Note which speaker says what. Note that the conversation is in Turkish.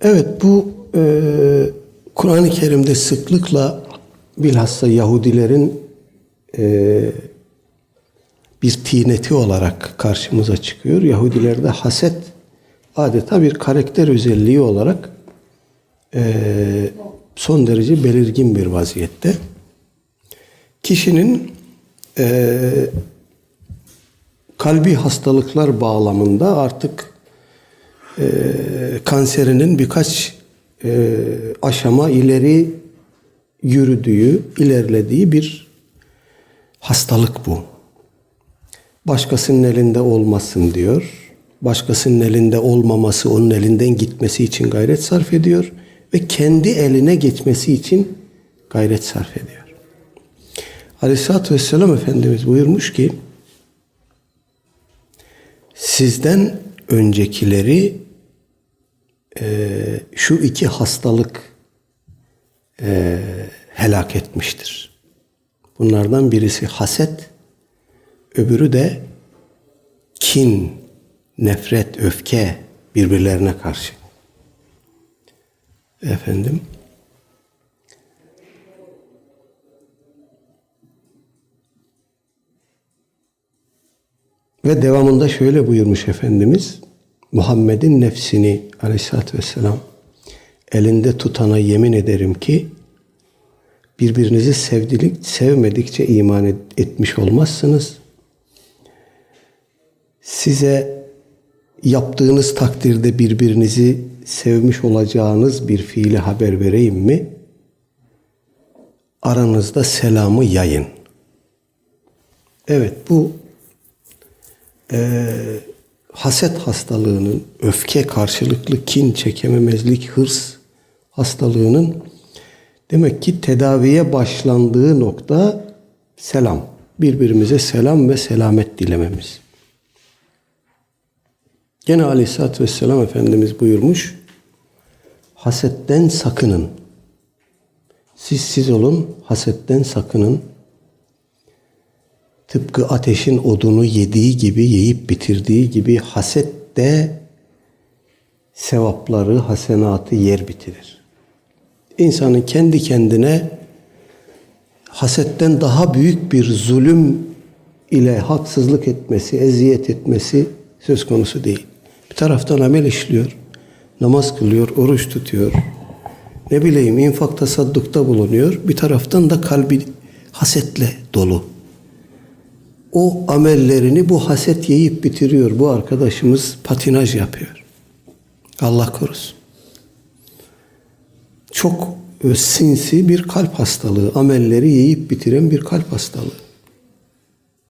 Speaker 1: Evet bu e, Kur'an-ı Kerim'de sıklıkla bilhassa Yahudilerin e, bir tineti olarak karşımıza çıkıyor. Yahudilerde haset adeta bir karakter özelliği olarak e, son derece belirgin bir vaziyette. Kişinin e, kalbi hastalıklar bağlamında artık e, kanserinin birkaç e, aşama ileri yürüdüğü, ilerlediği bir hastalık bu. Başkasının elinde olmasın diyor. Başkasının elinde olmaması, onun elinden gitmesi için gayret sarf ediyor ve kendi eline geçmesi için gayret sarf ediyor. Aleyhisselatü Vesselam Efendimiz buyurmuş ki sizden öncekileri e, şu iki hastalık e, helak etmiştir. Bunlardan birisi haset, öbürü de kin, nefret, öfke birbirlerine karşı. Efendim, Ve devamında şöyle buyurmuş Efendimiz. Muhammed'in nefsini aleyhissalatü vesselam elinde tutana yemin ederim ki birbirinizi sevdilik, sevmedikçe iman et- etmiş olmazsınız. Size yaptığınız takdirde birbirinizi sevmiş olacağınız bir fiili haber vereyim mi? Aranızda selamı yayın. Evet bu haset hastalığının, öfke karşılıklı kin, çekememezlik, hırs hastalığının demek ki tedaviye başlandığı nokta selam. Birbirimize selam ve selamet dilememiz. Gene aleyhissalatü vesselam Efendimiz buyurmuş, hasetten sakının. Siz siz olun, hasetten sakının. Tıpkı ateşin odunu yediği gibi, yiyip bitirdiği gibi haset de sevapları, hasenatı yer bitirir. İnsanın kendi kendine hasetten daha büyük bir zulüm ile haksızlık etmesi, eziyet etmesi söz konusu değil. Bir taraftan amel işliyor, namaz kılıyor, oruç tutuyor, ne bileyim infak tasaddukta bulunuyor. Bir taraftan da kalbi hasetle dolu o amellerini bu haset yiyip bitiriyor. Bu arkadaşımız patinaj yapıyor. Allah korusun. Çok e, sinsi bir kalp hastalığı. Amelleri yiyip bitiren bir kalp hastalığı.